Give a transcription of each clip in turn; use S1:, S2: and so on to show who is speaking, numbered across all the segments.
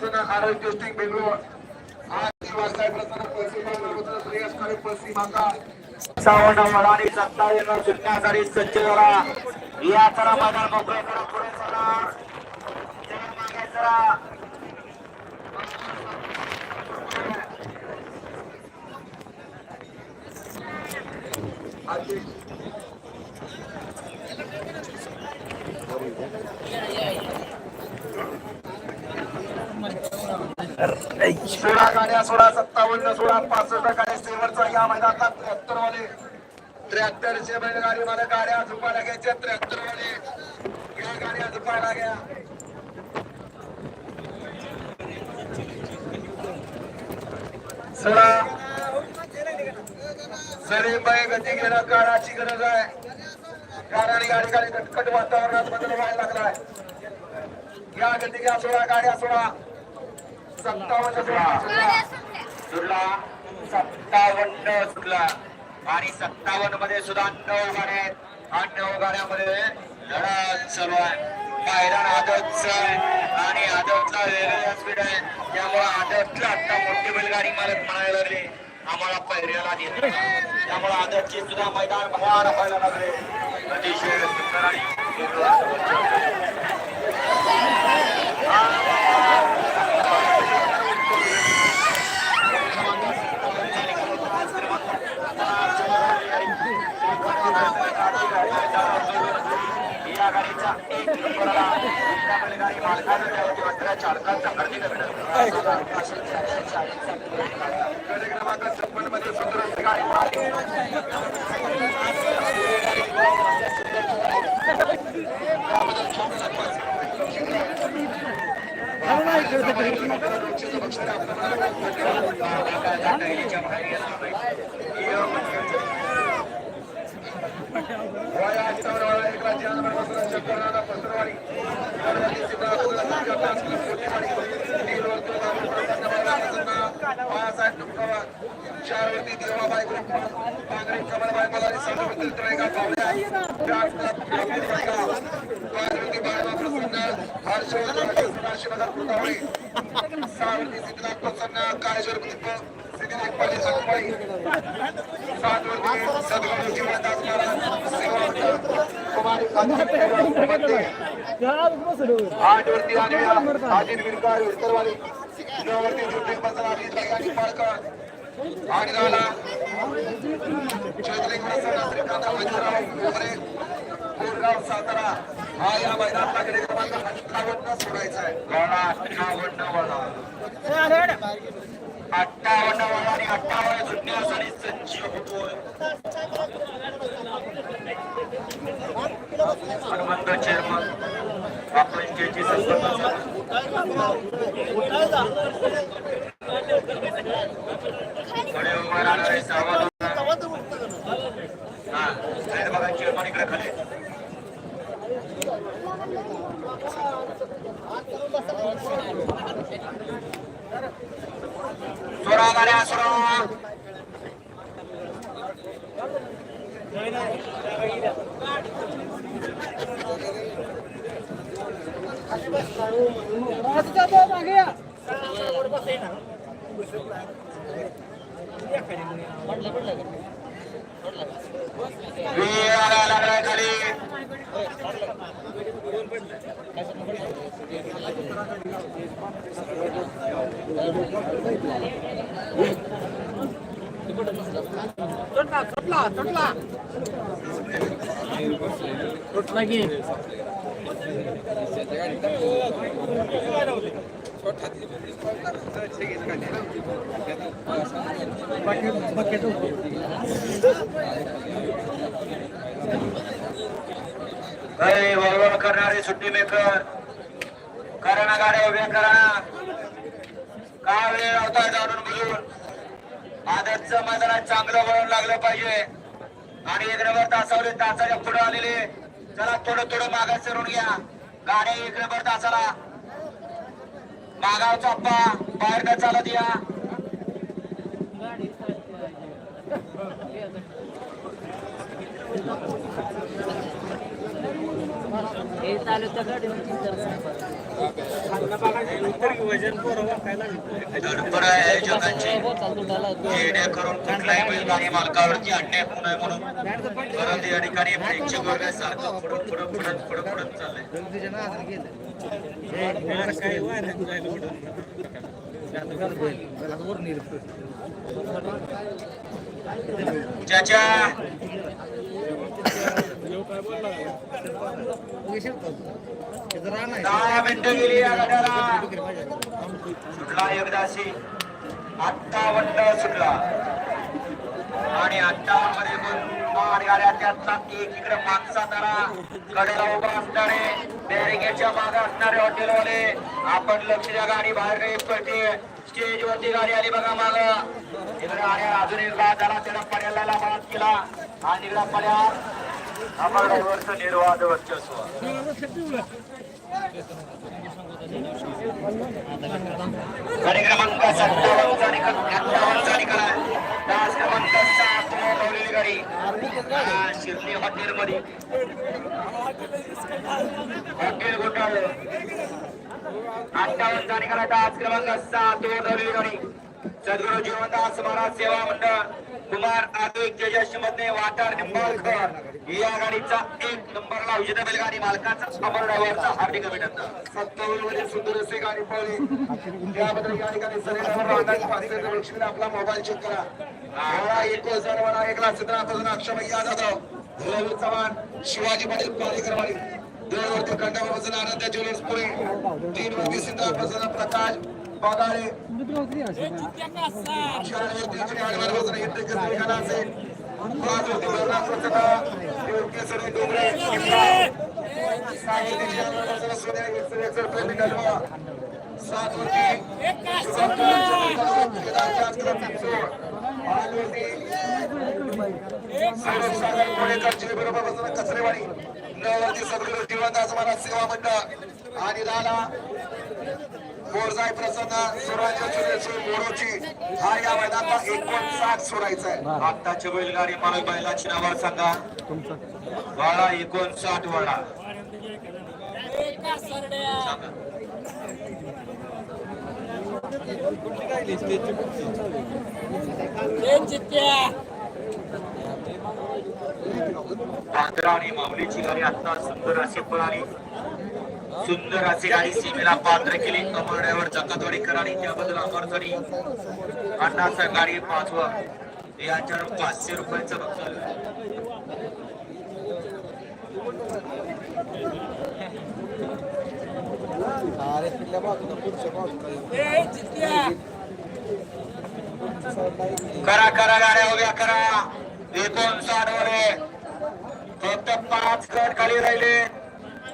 S1: प्रसन्न आरोग्य टेस्टिंग बेंगलोर. आज
S2: सत्तावन्न सुटण्यासाठी सज्ज झाला या चला मैदान करा पुढे
S1: सोळा गाड्या सोळा सत्तावन्न सोळा पासष्ट गाड्या सेवरचा या मैदानात त्र्याहत्तर वाले त्र्याहत्तरशे बैलगाडी मला गाड्या झुपायला घ्यायच्या त्र्याहत्तर वाले या गाड्या झुपायला घ्या. सोळा. सरी बाई गती घेणं काळाची गरज आहे. कारण या ठिकाणी कटकट वातावरणात बदल व्हायला लागलाय. या गती घ्या सोळा गाड्या सोळा. सत्तावन्न सुटला.
S2: सुरला सत्तावन्न सुटला. आणि सत्तावन्नमध्ये सुद्धा नऊ गाड्या आहेत. आणि नऊ गाड्यामध्ये लढा चालू आहे. मैदान आदतच आहे. आणि आदतला वेगळा स्पीड आहे. त्यामुळे आदतला आता मोठी बैलगाडी मालक म्हणायला लागले. आम्हाला पैऱ्याला देत त्यामुळे आदतचे सुद्धा मैदान भयान व्हायला लागले. अतिशय सुंदर आणि या गाडीचा एक नंबर आला. दुसऱ्या बैलगाडी मालकानं त्यावरती वस्त्रा चालकांचा गर्दी
S1: गट क्रमांक छप्पनमध्ये सुंदर अशी गाडी पळाली. वया पाच देवाबाई ग्रुप पांगरी कमलबाई मलारी संघ त्रेगा पावल्या चार बाळबा प्रसन्न हर्षवर्धन सिद्धनाथ प्रसन्न काळेश्वर ग्रुप सिद्धिनाथ पाटील सकुमाई सात वरती सद्गुरू जीवनदास महाराज सेवा कुमारी आठ वरती आणि पाळकर झाला प्रसन्न श्रीकांत वैद्यराव कोरगाव सातारा हा या मैदानाला कडे क्रमांक अठ्ठावन्न सोडायचा आहे
S2: अठ्ठावन्न अठ्ठावन्न आणि अठ्ठावन्न सुटण्यासाठी सज्ज होतोय. हनुमंत चेअरमन आपण केची कडे उभा हा बघा चेअरमन इकडे खाली. गाड्या सोळा तुटला आला लागलाय वळवळ करणारे सुट्टी मेकर. करा ना गाड्या उभ्या करा का वेळ लावता जाणून बुजून आदरचं मैदानात चांगलं वळण लागलं पाहिजे. आणि एक नंबर तासावले तासाच्या पुढे आलेले. चला थोडं थोडं मागास सरून घ्या. गाड्या एक नंबर तासाला. मागाव चप्पा बाहेर का चालत या.
S3: हे तालुक्याकडे
S2: धडपड आयोजकांची. जेणेकरून कुठल्याही बैलगाडी मालकावरती अन्याय होऊ नये म्हणून परत या ठिकाणी प्रेक्षक वर्ग सारखं चाललंय. ज्याच्या दहा मिनिटं गेली या गटाला सुटला. एकदाशी अठ्ठावन्न सुटला आणि अठ्ठावन्नमध्ये पण आठ गाड्या त्यातला एक इकडे मागचा तारा कडेला उभा असणारे बॅरिगेटच्या मागे असणारे हॉटेलवाले आपण लक्ष द्या गाडी बाहेर काही पडते स्टेज वरती गाडी आली बघा माग इकडे आल्या अजून एक गाड झाला त्याला पर्याला मात केला आणि इकडे पर्याय आपण ड्रायव्हरचं निर्वाद वर्चस्व. गाडी क्रमांक सत्तावन्नचा निकाल अठ्ठावन्नचा निकाल आहे. तास क्रमांक सात मोठवलेली गाडी. हा, शिर्डी हॉटेलमध्ये. हॉटेल घोटाळे. अठ्ठावन्नचा निकाल आहे तास क्रमांक सात मोठवलेली गाडी. सद्गुरु जीवनदास महाराज सेवा मंडळ. कुमार आदिक तेजसमध्ये वाटार निंबाळकर. या गाडीचा एक नंबरला विजेता बैलगाडी मालकाचा अमर ड्रायव्हरचा हार्दिक अभिनंदन.
S1: सत्तावन्नमध्ये सुंदर असे गाडी पळली त्याबद्दल या ठिकाणी सरेला लक्ष्मीने आपला मोबाईल चेक करा. मला एक हजार मला एक लाख सतरा पासून अक्षय जाधव रवी चव्हाण शिवाजी पाटील पालेकरवाडी दोन वरती खंडापासून आनंद ज्वेलर्स पुणे तीन वरती सिद्धार्थ प्रकाश. बगाडे कचरेवाडी नववरती सद्गुरु जीवनदास महाराज सेवा मंडळ आणि लाला बोरजाई प्रसन्न सुरेश मोरोची हा या मैदानात एकोणसाठ सोडायचा आहे.
S2: आत्ताची बैलगाडी मालक बैलाची नावं सांगा. वाडा एकोणसाठ वाडा. पात्रा आणि माऊलीची गाडी आता सुंदर अशी पळाली. सुंदर अशी गाडी सीमेला पात्र केली. कमळ ड्रायव्हर जकातवाडीकर आणि त्याबद्दल अमरसाठी अण्णाचा गाडी पाचवं याच्यावर पाचशे रुपयाचं बक्षीस करा करा गाड्या उभ्या करा. एकोणसाठमध्ये फक्त पाच गट खाली राहिले.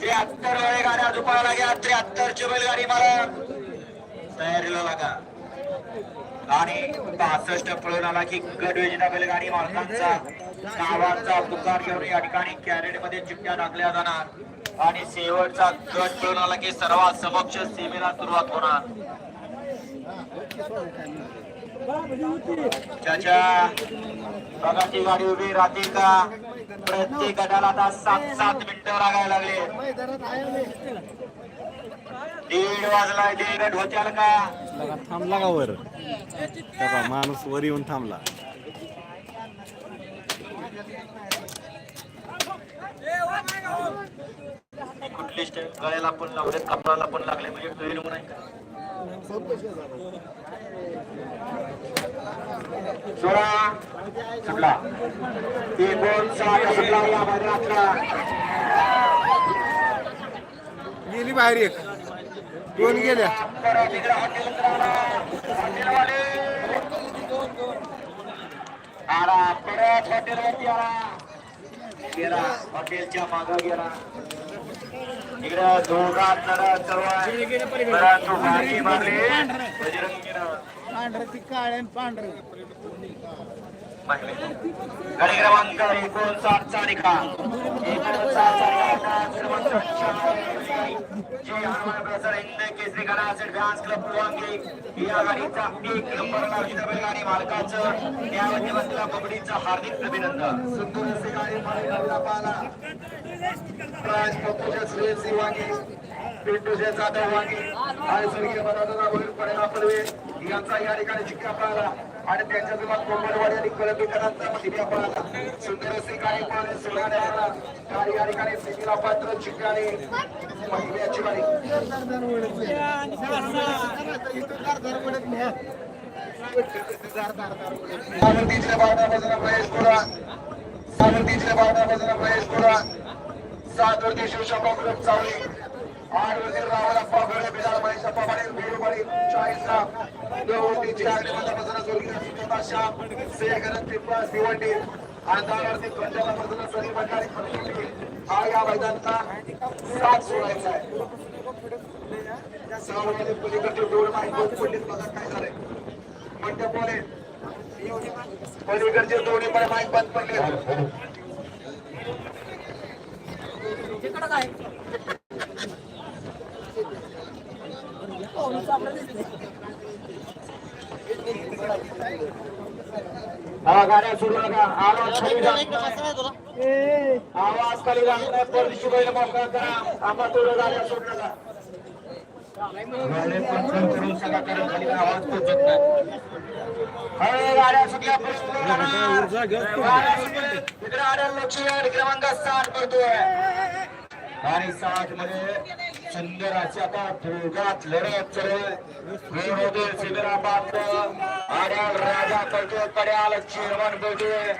S2: त्र्याहत्तर वेळे गाड्या झुपायला लागल्या त्र्याहत्तरची बैलगाडी मला तयारीला लागा. आणि पासष्ट पळून आला की गडवेजना बैलगाडी मालकांचा नावाचा पुकार घेऊन या ठिकाणी कॅरेटमध्ये चिठ्ठ्या टाकल्या जाणार. आणि शेवटचा गट पळून आला की सर्वात समक्ष सीमेला सुरुवात होणार. त्याच्या बघाची गाडी उभी राहते का? प्रत्येक गटाला आता सात सात मिनिटं लागायला लागले. दीड वाजलाय दीड. गट होत्याल का
S4: थांबला का वर? माणूस वर येऊन थांबला.
S2: कुठली गळ्याला पण लावले कपडाला पण लागले म्हणजे नाही का? सोळा सुटला. एकोणसाठ सुटला या मैदानातला
S4: गेली बाहेर एक. दोन गेल्या.
S2: आला परत हॉटेलवरती आला गेला हॉटेलच्या माग गेला. इकडे दोघात सर्व. परंतु मारली
S3: पांढरं ती काळे पांढरं.
S2: माहिती गाडी क्रमांक एकोणसाठचा निकाल केसरी डान्स क्लब पुवांगी या गाडीचा एक नंबर लागलेल्या मालकाचं त्यावरती बसलेल्या बबडीचं हार्दिक अभिनंदन
S1: सुंदर असे गाडी मालकाला राज पप्पूच्या सुरेश वांगे पिंटूचे जाधव वांगे आय स्वर्गीय मनाचा पडेला पडवे यांचा या ठिकाणी चिक्का पाहला आणि त्यांच्या विमान कोंबडवाडी आणि कळंबीकरांचा दिव्या पाहला सुंदर असे या ठिकाणी सिटीला पात्र चिक्काने महिन्याची गाडी सावंतीच्या बावटा बाजूला प्रवेश करा. सावंतीच्या बावटा बाजूला प्रवेश करा. सात वरती शिवशंकर ग्रुप चावली आठ वरती रावळप्पा घोडे बिलाल पाटील भिडूबाई चाळीस राम नऊ वरती सुजाता श्याम पिंपळा आणि सरी भंडारी हा या मैदानचा सात सोडायचा आहे सहामध्ये पलीकडचे दोन माहिती पंडित बघा काय? झालंय पलीकडचे दोन्ही पण माहीत बंद पडले हा गाड्या सुरू नका आवाज खाली जात नाही. आवाज खाली जात नाही परदेशी बैल मोकळा करा आम्हा थोडं गाड्या सुरू नका गाड्या कंट्रोल करून सगळा करा खाली आवाज पोहोचत नाही हळू गाड्या सुटल्या पुढे गाड्या सुटल्या. इकडे आड्या लक्ष या क्रमांक साठ पडतोय आणि साठमध्ये सुंदर अशी आता दोघात लढत चढ सिकंदराबाद आड्याल राजा पडतोय कड्याल चिरवण पडतोय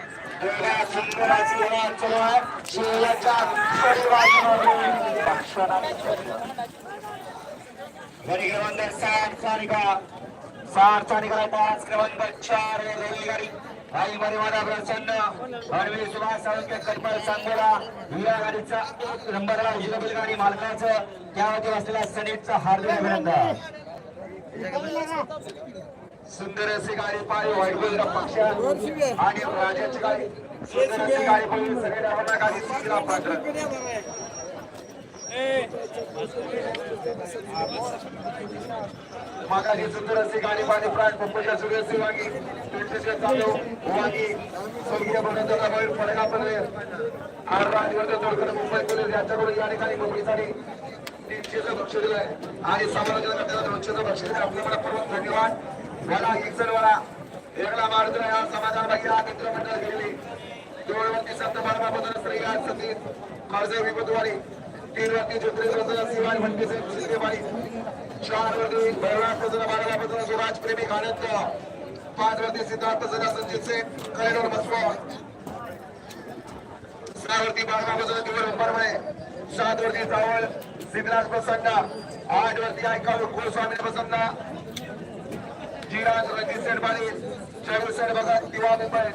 S1: दोघा सुंदर अशी लढत चढ आहे. शेवटच्या सारचा निघाला पाच क्रमांक चार रेल्वेगाडी. आई मरिमादा प्रसन्न. अरवी सुभाष साळुंके कटमल सांगोला. या गाडीचा एक नंबरला हिरबल गाडी मालकाचं. त्यावरती असलेल्या सनीटचा हार्दिक अभिनंदन. सुंदर अशी गाडी पाहिली व्हाईट पक्ष. आणि राजाची गाडी. सुंदर अशी गाडी पाहिली सगळ्या डावांना गाडी सुशीला सुंदर अशी गाडी पाहिली प्राण पंपच्या सुरेश वागी पिंटूचे चालू वागी स्वर्गीय बाहेर फडका पडले तोडकर मुंबई पोलीस यांच्याकडून या ठिकाणी मुंबईसाठी तीनशेचं आणि समालोचना करताना दोनशेचं बक्षीस दिलं धन्यवाद. मला एक वाला एकला मारुती या समाजाला या मित्रमंडळ गेली. दोळवंती संत बाळाबद्दल श्रीराज सतीश कर्जे विपतवाडी तीन वरती शिवाय म्हणते सिद्धेवाडी चार वरती भैरवनाथबद्दल बाळाबद्दल सुराज प्रेमी आनंद पाच वरती सिद्धार्थ सदा संजित सिंग करेडोर मसवा सहावरती बाळाबद्दल दिवस उंबरमळे सात वरती चावळ सिद्धराज प्रसन्न. आठ वरती ऐकावं कुलस्वामी प्रसन्न. जिराज रणजित सेठ बारी. चौर सेठ भगत दिवा मुंबई.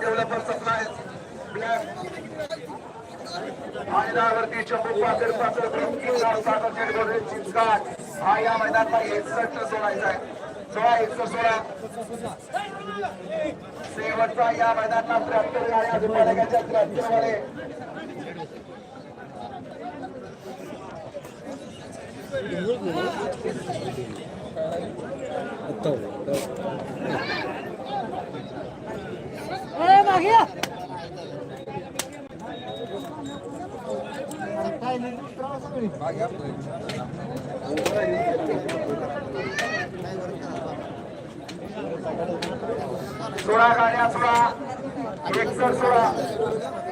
S1: डेव्हलपर सप्लाय मैदानावरती शंभू पासष्ट पासष्ट चिंचकाट. हा या मैदानाला एकसष्ट सोडायचा आहे. सोळा एकसष्ट सोळा. शेवटचा या मैदानाला त्र्याहत्तर गाड्या दुपारच्या त्र्याहत्तरमध्ये सोळा गाड्या सोळा एकसष्ट सोळा.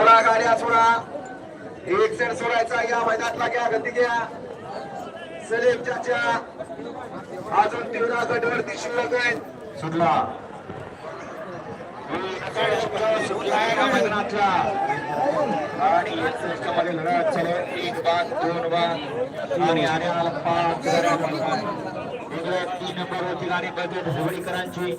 S1: सोडा गाड्या सोडा. एक सेट सोडायचा या मैदानातला घ्या गती घ्या. सलीम चाचा. अजून तेवढा गटवरती शिल्लक आहेत. सुटला.
S2: आणि मध्ये एक बाद दोन बाद. आणि हरियाणाला पाच. तीन नंबर गाडी बजेट होळीकरांची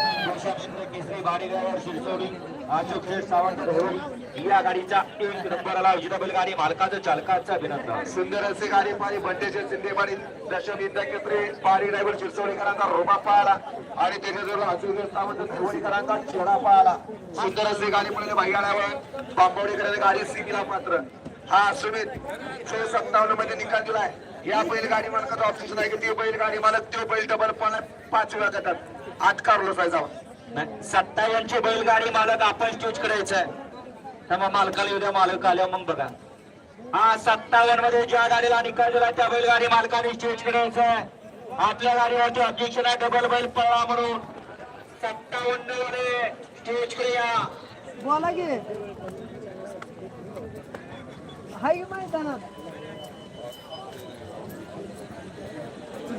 S2: खेळणारी केसरी बाडीगावर शिरसोडी अशोक शेठ सावंत धरून या गाडीचा एक नंबरला विजेता गाडी मालकाचं चालकाचं अभिनंदन.
S1: सुंदर असे गाडी पाणी बंडेचे शिंदेवाडी दशम इंदा केसरी पारी ड्रायव्हर शिरसोडीकरांचा रोबा पाहिला आणि त्याच्याजवळ अजून सावंत धवडीकरांचा चेहरा पाहिला सुंदर असे गाडी पडले भाईगाड्यावर बांबवडीकरांनी गाडी सिंगला पात्र हा सुमित छे सत्तावन्नमध्ये निकाल दिलाय. या बैलगाडी मालकाचा ऑप्शन आहे की ती बैलगाडी मालक तो बैल डबल पाच वेळा जातात आठ कारलो साहेब
S2: नाही, सत्तावन्नची बैलगाडी मालक आपण चूज करायचंय तर मग मालकाला उद्या मालक आल्या मग बघा. हा सत्तावन्नमध्ये ज्या गाडीला निकाल दिला त्या बैलगाडी मालकाने चूज करायचं आहे. आपल्या गाडीवरती अध्यक्षाला डबल बैल पळा म्हणून. सत्तावन्नमध्ये स्टेज करूया.
S3: बोला की. हाय की मैदानात
S2: नाही, आधी मागे घेऊया सत्तावन्नचा मग बघा
S1: अध्यक्ष.
S3: आता मग काय चाललंय?
S2: वळवा बासष्ट वळवायचं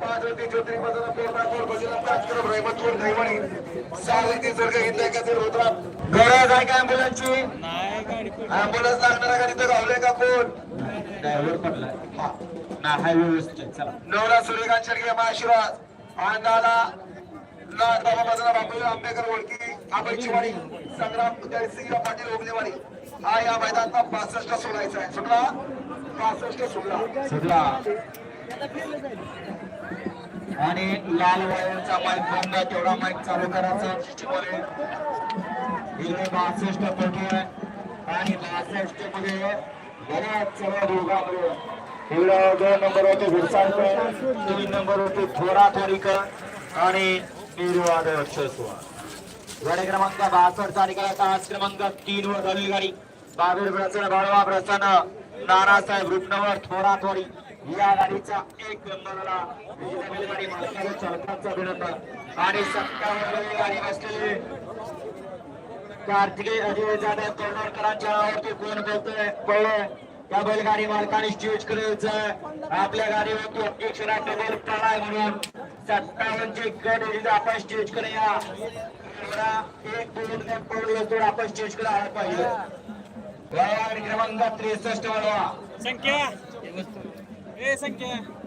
S1: पाच वरती ज्योतिरी बजला पाच किलो रहमत पोर धैवणी सहा वरती जर काही हिंदा का ते रोतरा
S2: गरज आहे का अँब्युलन्सची
S1: ऍम्ब्युलन्स लागणाऱ्या गाडी तर गावले का कोण?
S2: ड्रायव्हर पडलाय. ना हाय व्यवस्थित. चला.
S1: नवरा सूर्यकांत शर्गे महाशिवराज आंदाला लाड बाबा बदला बापू आंबेकर ओळखी आंबेचीवाडी संग्राम जयसिंह पाटील ओगलेवाडी हा या मैदानात पासष्ट सोडायचा आहे. सुटला? पासष्ट सोडला.
S2: सुटला. आणि लाल वायरचा माईक बंद तेवढा माईक चालू करायचा. बासष्ट पटी आणि बासष्टमध्ये बऱ्याच सर्व दोघांमध्ये इकडे दोन नंबर होते गुरसाळकर तीन नंबर होते थोरा थोरीकर आणि निर्वाद अक्षरस्वा गाडी क्रमांक बासष्ट निकाल तास क्रमांक तीन वर झालेली गाडी बाबेर प्रसन्न बाळवा प्रसन्न नानासाहेब रुपनवर थोरा थोरी. या गाडीचा एक नंबरला विजेता मालकाला चालकाचं अभिनंदन. आणि सत्तावन्न गाडी बसलेली कार्तिकी अजय जाधव तोरणारकरांच्या नावावरती कोण बोलतोय? पहिले त्या बैलगाडी मालकाने चूज करायचं आपल्या गाडीवरती एकशे डबल प्रणाय म्हणून सत्तावन्नची गट होती आपण स्टेज करूया एक दोन गट पडलो आपण स्टेज करायला पाहिजे. क्रमांक त्रेसष्ट वाढवा.
S5: संख्या. ए संख्या.